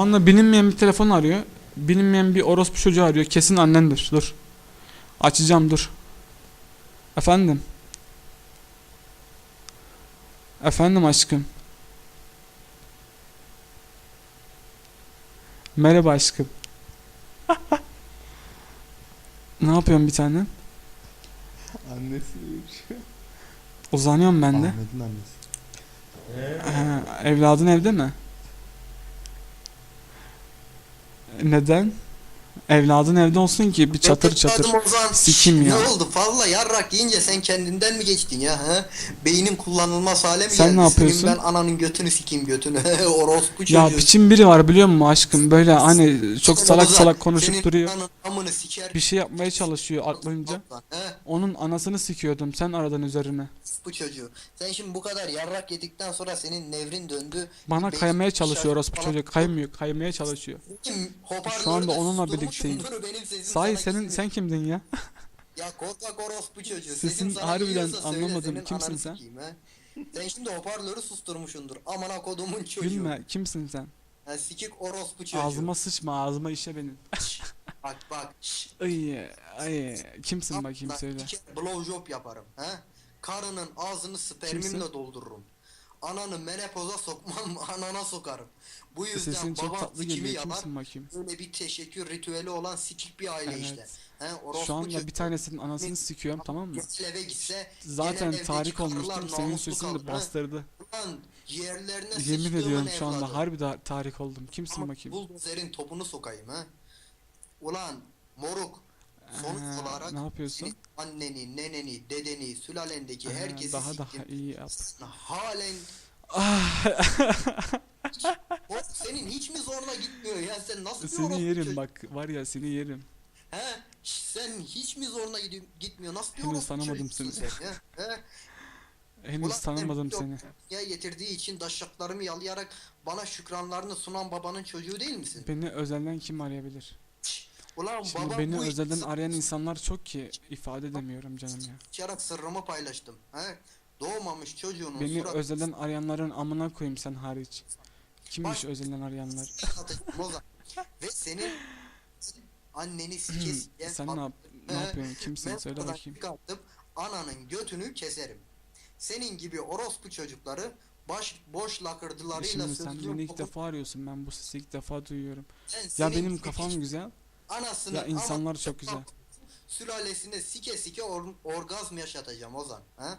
Anda bilinmeyen bir telefon arıyor. Bilinmeyen bir orospu çocuğu arıyor. Kesin annendir. Dur. Açacağım dur. Efendim. Efendim aşkım. Merhaba aşkım. ne yapıyorsun bir tane? Annesi. Uzanıyorum ben de. Ahmet'in annesi. Ha, evladın evde mi? Neden? Evladın evde olsun ki bir çatır çatır. Ozan, Sikim ya. Ne oldu fazla yarrak yiyince sen kendinden mi geçtin ya? Ha? Beynin kullanılmaz hale mi Sen geldi? ne yapıyorsun? Senin ben ananın götünü sikeyim götünü. Orospu çocuğu. Ya piçin biri var biliyor musun aşkım? Böyle hani çok salak salak konuşup senin duruyor. ananın amını siker. Bir şey yapmaya çalışıyor aklınca. He? Onun anasını sikiyordum. Sen aradan üzerine. Bu çocuğu. Sen şimdi bu kadar yarrak yedikten sonra senin nevrin döndü. Bana kaymaya çalışıyor orospu falan- çocuk. Kaymıyor. Kaymaya çalışıyor. Kim hoparlörde Şu anda onunla susturmuş sesim Sahi senin sen kimdin ya? Ya korkak orospu çocuğu. Sesin harbiden anlamadım. senin Kimsin sen? he? Sen şimdi hoparlörü susturmuşsundur. Amına kodumun çocuğu. Gülme. Kimsin sen? Ha, sikik orospu çocuğu. Ağzıma sıçma. Ağzıma işe benim. Bak bak. Ay ay. Kimsin bakayım söyle. blowjob yaparım. He? Karının ağzını spermimle Kimsin? doldururum. Ananı menopoza sokmam, anana sokarım. Bu yüzden Sesin çok babam tatlı sikimi geliyor. yalar. Kimsin bakayım? Böyle bir teşekkür ritüeli olan sikik bir aile Evet. işte. He? Orospu Şu anda bir tanesinin anasını sikiyorum tamam mı? Gel eve gitse Zaten evdeki karılar olmuştum. Senin namuslu sesin kalır, de bastırdı. Ulan yerlerine Yemin sıçtığımın ediyorum şu anda evladı. harbi da tahrik oldum. Kimsin Ama bakayım? buldozerin topunu sokayım ha. Ulan moruk sonuç Ee, olarak ne yapıyorsun? senin anneni, neneni, dedeni, sülalendeki Ee, herkesi daha daha iyi yap. Halen Ah, o senin hiç mi zoruna gitmiyor ya sen nasıl bir seni orospu yerim çocuk- bak var ya seni yerim. He? Sen hiç mi zoruna gidiyor, gitmiyor? Nasıl bir Henüz orospu tanımadım seni. sen ya? He? Henüz Ulan tanımadım sen seni. Ya getirdiği için daşaklarımı yalayarak bana şükranlarını sunan babanın çocuğu değil misin? Beni özelden kim arayabilir? Ulan Şimdi babam beni bu özelden arayan insanlar çok ki ifade edemiyorum canım ya. sıçarak sırrımı paylaştım. He? Doğmamış çocuğunun Beni surat- özelden arayanların amına koyayım sen hariç. Kimmiş Bak- özelden arayanlar? atacağım Ozan. Ve senin anneni sike sike Sen ne yap ne He? yapıyorsun? Kimsin? Söyle bakayım. çıkartıp ananın götünü keserim. Senin gibi orospu çocukları baş boş lakırdılarıyla Şimdi sen sözlü beni ilk defa arıyorsun. Ben bu sesi ilk defa duyuyorum. Ya benim kafam güzel. Anasının Ya insanlar ama- çok güzel. Sülalesine sike sike or- orgazm yaşatacağım Ozan. Ha?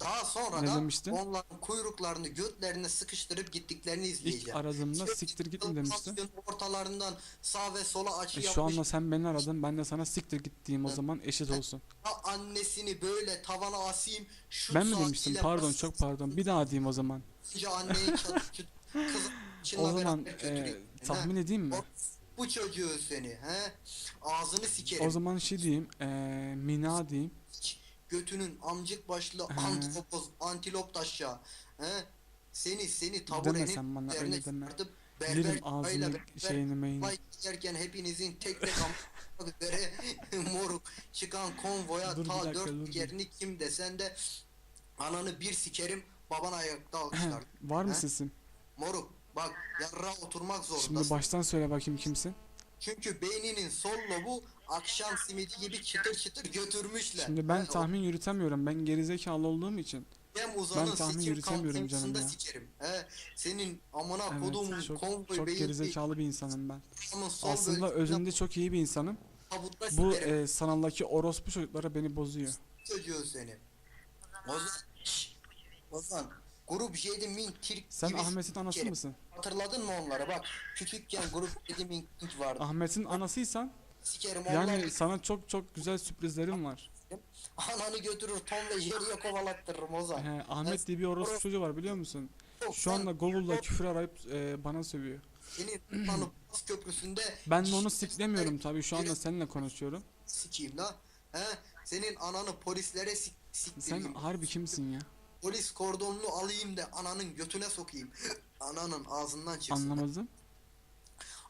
Daha sonra Ne da demiştin? onların kuyruklarını götlerine sıkıştırıp gittiklerini İlk izleyeceğim. aradığımda siktir git mi demiştin? Ortalarından sağ ve sola açı E, yapmış. şu anda sen beni aradın. Ben de sana siktir git diyeyim o zaman eşit olsun. Ha, annesini böyle tavana asayım. Şu Ben mi demiştim? saatiyle Pardon bas- çok pardon. Bir daha diyeyim o zaman. Önce anneyi çat çut kız O zaman e, tahmin edeyim mi? Bu çocuğu seni he ağzını sikerim. O zaman şey diyeyim. E, Mina diyeyim. Götünün amcık başlı antilopoz antilop taşya he seni seni taburenin bana öyle deme. çıkartıp Yerim ağzını şeyini meyini. Yerken hepinizin tek tek amcık üzere moruk çıkan konvoya Dur ta dakika, dur dört bir. yerini kim desen de ananı bir sikerim baban ayakta alkışlar. Var mı sesim? Moruk bak yarra oturmak zorundasın. Şimdi baştan söyle bakayım kimsin? Çünkü beyninin sol lobu akşam simidi gibi çıtır çıtır götürmüşler. Şimdi ben o tahmin yürütemiyorum. Ben gerizekalı olduğum için. Uzanın ben tahmin sikim yürütemiyorum canım ya. sikerim. He, senin amına Evet, kodumun çok, konvoy çok beyni gerizekalı bir insanım ben. Aslında özünde çok iyi bir insanım. Bu e, sanaldaki orospu çocuklara beni bozuyor. çocuğu seni. Ozan, Ozan, grup Jedi Min Türk Sen gibi Ahmet'in anası sikerim. mısın? Hatırladın mı onları bak küçükken grup Jedi Min Türk vardı. Ahmet'in anasıysan Sikerim onlar yani sana çok çok güzel sürprizlerim var. ananı götürür Tom ve Jerry'e kovalattırırım Ozan. He, Ahmet diye bir orospu çocuğu var biliyor musun? Şu anda Google'da küfür arayıp e, bana sövüyor. Senin anı bas köprüsünde Ben de onu siklemiyorum tabii şu anda seninle konuşuyorum. sikeyim la. He? Senin ananı polislere sik Sen siktireyim. harbi kimsin ya? Polis kordonunu alayım da ananın götüne sokayım. Ananın ağzından çıksın. Anlamadım.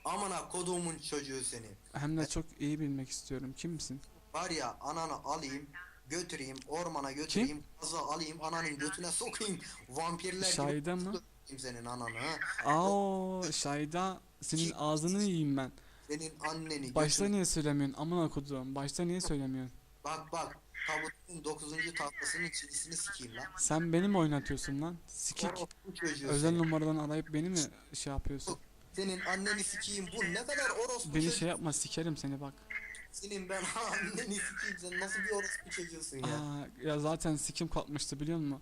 Amına koduğumun çocuğu seni. Hem de çok iyi bilmek istiyorum. Kimsin? Var ya ananı alayım, götüreyim, ormana götüreyim, kazı alayım, ananın götüne sokayım. Vampirler Şahide mi? gibi senin ananı. Aa, Şayda Senin Ki- ağzını yiyeyim ben. Senin anneni Başta götünü- niye söylemiyorsun? Aman okudum. Başta niye söylemiyorsun? Bak bak. Tabutun 9. tahtasının çivisini sikeyim lan. Sen beni mi oynatıyorsun lan? Sikik. Orospu çocuğu Özel seni. numaradan arayıp beni mi şey yapıyorsun? Senin anneni sikeyim. Bu ne kadar orospu Beni çocuğu. şey yapma sikerim seni bak. Senin ben anneni sikeyim. Sen nasıl bir orospu çocuğusun ya. Aa, ya zaten sikim kalkmıştı biliyor musun?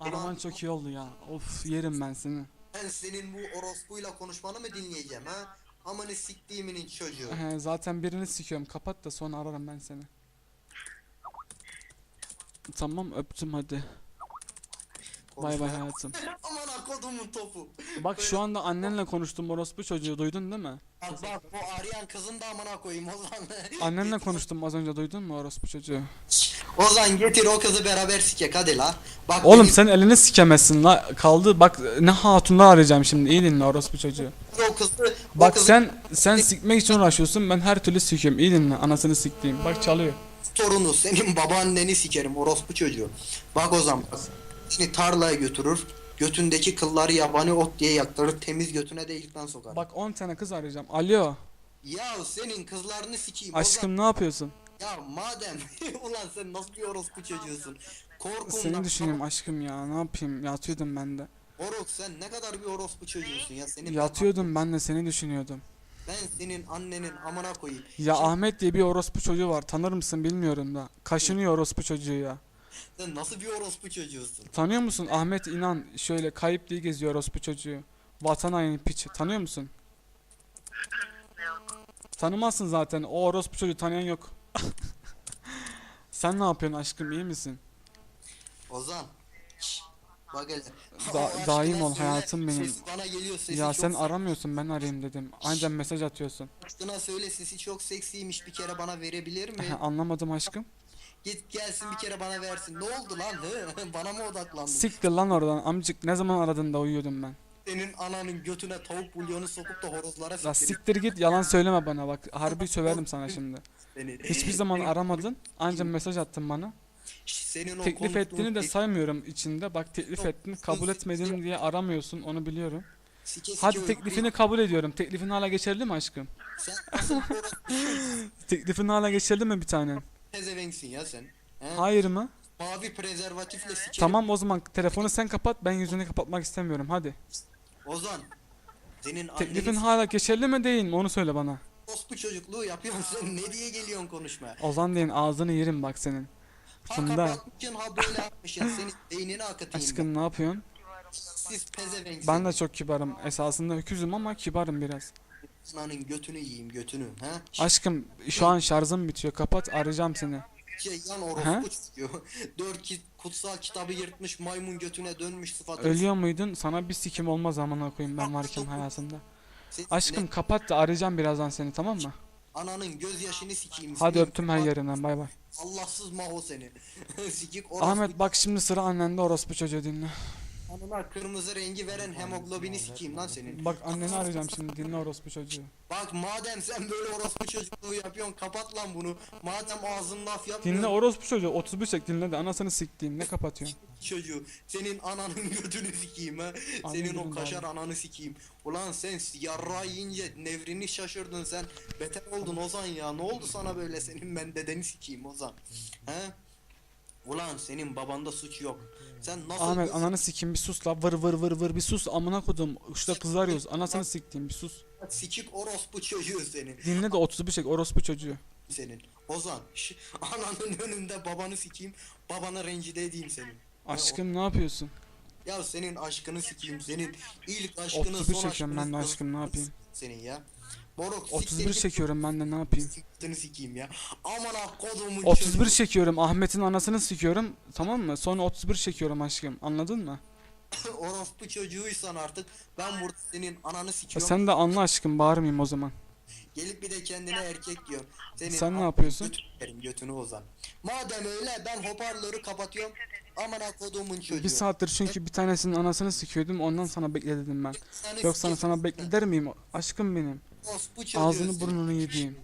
Araman çok iyi oldu ya. Of yerim ben seni. Ben senin bu orospuyla konuşmanı mı dinleyeceğim ha? Amanı siktiğiminin çocuğu. He, zaten birini sikiyorum. Kapat da sonra ararım ben seni. Tamam öptüm hadi. Bay bay hayatım. Aman akodumun topu. Bak şu anda annenle konuştum orospu çocuğu duydun değil mi? Bak bak bu arayan kızın da amına koyayım Ozan. Annenle konuştum az önce duydun mu orospu çocuğu? Ozan getir o kızı beraber sikek hadi la. Bak Oğlum benim sen elini sikemezsin la. Kaldı bak ne hatunlar arayacağım şimdi iyi dinle orospu çocuğu. o kızı o Bak kızın sen sen sikmek için uğraşıyorsun ben her türlü sikiyorum iyi dinle anasını siktiğim. Bak çalıyor. Torunu senin babaanneni sikerim orospu çocuğu. Bak Ozan bak. Seni tarlaya götürür. Götündeki kılları yabani ot diye yaktırır. Temiz götüne de ilkten sokar. Bak 10 tane kız arayacağım. Alo Ya senin kızlarını sikeyim aşkım ne yapıyorsun? Ya madem ulan sen nasıl bir orospu çocuğusun? Korkundan. Seni düşünüyorum aşkım ya ne yapayım yatıyordum ben de. Orok sen ne kadar bir orospu çocuğusun ya senin. Yatıyordum ben de seni düşünüyordum. Ben senin annenin amına koyayım. Ya Şimdi Ahmet diye bir orospu çocuğu var tanır mısın bilmiyorum da. Kaşınıyor orospu çocuğu ya. Sen nasıl bir orospu çocuğusun? Tanıyor musun Ahmet İnan şöyle kayıp diye geziyor orospu çocuğu. Vatan haini piç. Tanıyor musun? Tanımazsın zaten. O orospu çocuğu tanıyan yok. Sen ne yapıyorsun aşkım iyi misin? Ozan. Bak hele. Da- Allah aşkına daim ol söyle, hayatım benim. Bana geliyor sesi Ya çok sen sek- aramıyorsun ben arayayım dedim. Ancak mesaj atıyorsun. Aşkına söyle sesi çok seksiymiş bir kere bana verebilir mi? Anlamadım aşkım. Git gelsin bir kere bana versin. Ne oldu lan? Hı? bana mı odaklandın? Siktir lan oradan amcık ne zaman aradın da uyuyordum ben. Senin ananın götüne tavuk bulyonu sokup da horozlara Ya siktirip siktir git yalan söyleme bana bak harbi söverim sana şimdi. seni. Hiçbir zaman aramadın ancak mesaj attın bana. Senin o Teklif konuştuğun ettiğini de saymıyorum içinde. Bak teklif ettin kabul etmedim diye aramıyorsun onu biliyorum. sike sike Hadi teklifini kabul ediyorum. Teklifin hala geçerli mi aşkım? Sen Teklifin hala geçerli mi bir tane? pezevenksin ya sen? He? Hayır mı? Mavi prezervatifle sikerim. Tamam o zaman telefonu sen kapat ben yüzünü kapatmak istemiyorum hadi. Ozan. Senin Teklifin annenin hala geçerli mi değil mi onu söyle bana. orospu çocukluğu yapıyorsun sen ne diye geliyorsun konuşmaya? Ozan deyin ağzını yerim bak senin. Funda kapatmışsın ha böyle yapmışsın senin beynini akıtayım. ben. aşkım ne yapıyorsun? Siz pezevenksiniz. Ben de çok kibarım. Esasında öküzüm ama kibarım biraz. Ananın götünü yiyeyim götünü. Ha? Aşkım şu an şarjım bitiyor. Kapat arayacağım seni. Şey yan orospu. Dört ki kutsal kitabı yırtmış maymun götüne dönmüş sıfatı. Ölüyor muydun? Sana bir sikim olmaz amına koyayım ben varken hayatında. Aşkım ne- kapat da arayacağım birazdan seni tamam mı? Ananın gözyaşını sikeyim. Hadi senin. öptüm her yerinden bay bay. Allahsız maho seni. Sikik orospu. Ahmet bak şimdi sıra annende orospu çocuğu dinle. Anına kırmızı rengi veren hemoglobini sikeyim lan senin. Bak anneni arayacağım şimdi dinle orospu çocuğu. Bak madem sen böyle orospu çocukluğu yapıyorsun kapat lan bunu. Madem ağzın laf yapmıyor. Dinle orospu çocuğu 31 çek dinle de anasını siktiğim ne kapatıyorsun? çocuğu. Senin ananın götünü sikeyim ha. Senin o kaşar abi. ananı sikeyim. Ulan sen yarra yiyince nevrini şaşırdın sen. Beter oldun Ozan ya. Ne oldu sana böyle senin ben dedeni sikeyim Ozan. He? Ulan senin babanda suç yok. Sen nasıl Ahmet göz- ananı sikeyim bir sus la vır vır vır vır bir sus amına kodum. Şurada kız arıyoruz anasını siktiğim bir sus. sikik orospu çocuğu senin. Dinle de 31 çek orospu çocuğu. Senin. Ozan. şş, ananın önünde babanı sikeyim. Babana rencide edeyim senin. Aşkım ne yapıyorsun? Ya senin aşkını sikeyim. Senin ilk aşkını 31 son çekiyorum ben de aşkını- aşkım ne yapayım? Senin ya. Moruk 31 çekiyorum ben de ne yapayım? Siktiğini sikeyim ya. Aman ah kodumun 31 çocuğu. çekiyorum Ahmet'in anasını sikiyorum tamam mı? Sonra 31 çekiyorum aşkım anladın mı? Orospu çocuğuysan artık ben burada senin ananı Ya sikiyorum. sen de anla aşkım bağırmayayım o zaman. Gelip bir de kendine erkek diyorsun. Senin Sen ne yapıyorsun? Götünü yerim, götünü ozan. Madem öyle ben hoparlörü kapatıyorum. Aman ah kodumun çocuğu. Bir saattir çünkü bir tanesinin anasını sikiyordum ondan sana bekle dedim ben. Seni Yoksa sikeyim. sana bekle der miyim? Aşkım benim. Orospu çocuğu Ağzını burnunu yediğim.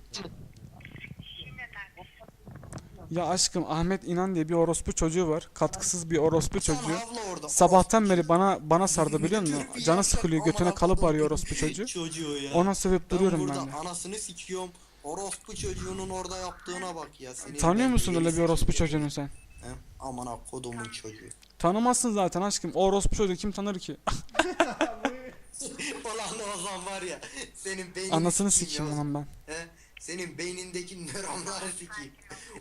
Ya aşkım Ahmet İnan diye bir orospu çocuğu var. Katkısız bir orospu çocuğu. Sabahtan beri bana bana sardı biliyor musun? Canı sıkılıyor götüne kalıp arıyor orospu çocuğu. Ona sövüp duruyorum ben de. anasını sikiyorum. Orospu çocuğunun orada yaptığına bak ya. Senin Tanıyor musun öyle bir orospu çocuğunu sen? He? Amına kodumun çocuğu. Tanımazsın zaten aşkım. O orospu çocuğu kim tanır ki? Ulan var ya. Senin beynini Anasını sikeyim lan ben. He? Senin beynindeki nöronları sikeyim.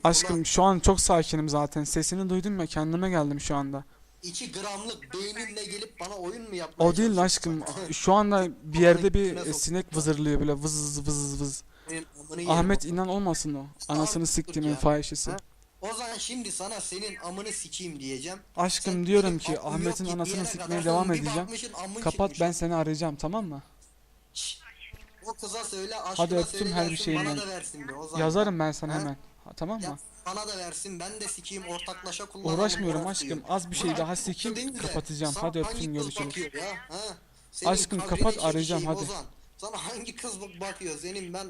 Aşkım şu an çok sakinim zaten. Sesini duydum ya kendime geldim şu anda. 2 gramlık beyninle gelip bana oyun mu yapmaya O değil aşkım. Şu anda bir yerde bir sinek vızırlıyor böyle vız vız vız. Yerim Ahmet inan olmasın o. Anasını siktiğimin fahişesi. Ha? Ozan şimdi sana senin amını sikeyim diyeceğim. Aşkım Sen diyorum benim ki Ahmet'in anasını sikmeye devam edeceğim. Kapat çıkmış. ben seni arayacağım tamam mı? O kıza söyle aşkına Hadi öptüm söyle her bir gelsin, şeyinden. Bana da versin be Ozan. Yazarım ben sana Ha? hemen. Ha, tamam Ya mı? bana da versin ben de sikeyim ortaklaşa kullanalım. Uğraşmıyorum aşkım. Az bir şey Bırak, daha sikeyim değil de kapatacağım. sana Hadi hangi öptüm kız görüşürüz. bakıyor ya? Ha? Senin Aşkım, kapat, çekeceğim arayacağım, hadi. Ozan. Sana hangi kız bak- bakıyor senin ben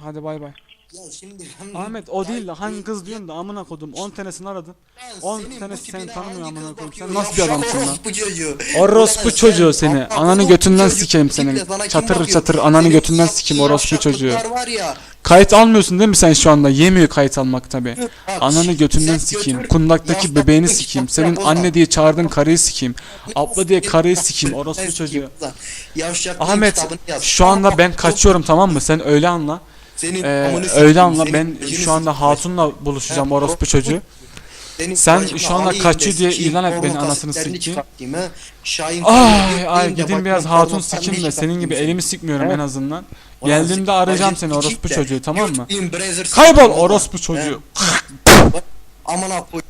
Hadi bay bay. Ya şimdi Ahmet o değil de hangi kız diyorsun da amına kodum 10 tanesini aradın. Ben 10 senin bu tanesi seni tanımıyor amına koyayım. Sen nasıl bir adamsın lan? Orospu çocuğu. Seni. Ananı götünden sikeyim senin. Çatır çatır ananı götünden sikeyim orospu çocuğu. Kayıt almıyorsun değil mi sen şu anda? Yemiyor kayıt almak tabi. Ananı götünden sikeyim. Kundaktaki bebeğini sikeyim. Senin anne diye çağırdığın karıyı sikeyim. Abla diye karıyı sikeyim. Orospu çocuğu. Ahmet şu anda ben kaçıyorum tamam mı? Sen öyle anla. Senin Ee, öyle anla ben şu anda hatunla buluşacağım orospu çocuğu. Senin Sen şu anda kaçıyor diye ilan et beni anasını. Şahin Ay ay gidin biraz hatun sikeyim de senin gibi elimi sikmiyorum en azından. Geldiğimde arayacağım seni orospu çocuğu tamam mı? Kaybol orospu çocuğu. Aman. Puh!